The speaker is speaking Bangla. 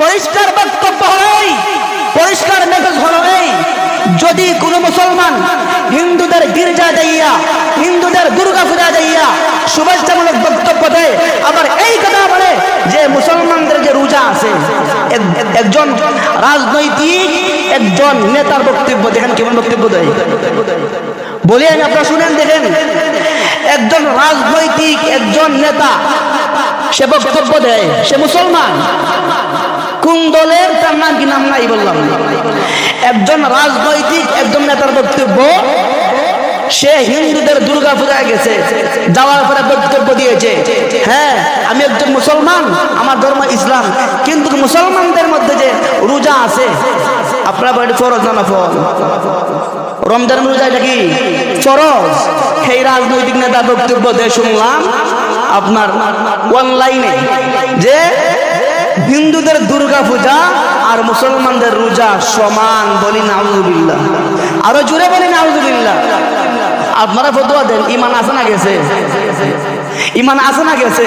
পরিষ্কার বক্তব্য হলো এই, পরিষ্কার মেসেজ হলো এই, যদি কোনো মুসলমান হিন্দুদের গির্জা যাইয়া হিন্দুদের দুর্গা পূজা যাইয়া শুভেচ্ছামূলক বক্তব্য দেয়, আবার এই কথা বলে যে মুসলমানদের যে রোজা আছে এক- এক- একজন রাজনৈতিক, একজন নেতার বক্তব্য, দেখেন কেমন বক্তব্য দেয়। বলি আমি আপনারা শুনেন, দেখেন, একজন রাজনৈতিক, একজন নেতা, সে বক্তব্য দেয়, সে মুসলমান। নাই বললাম। একজন রাজনৈতিক, একজন নেতার বক্তব্য, সে হিন্দুদের দুর্গা পূজায় গেছে, যাওয়ার পরে বক্তব্য দিয়েছে। হ্যাঁ আমি একজন মুসলমান, আমার ধর্ম ইসলাম, কিন্তু মুসলমানদের মধ্যে যে রোজা আছে, আপনার বাড়ি ফরজ না ফরজ রমজান রোজা এটা কি? ফরজ? সেই রাজনৈতিক নেতা বক্তব্য দিয়ে শুনলাম, আপনার অনলাইনে যে হিন্দুদের দুর্গা পূজা আর মুসলমানদের রোজা সমান বলি নাউজুবিল্লা আরও জুড়ে বলি নাউজুবিল্লা আপনারা ফতোয়া দেন ইমান আছে না গেছে? ইমান আছে না গেছে?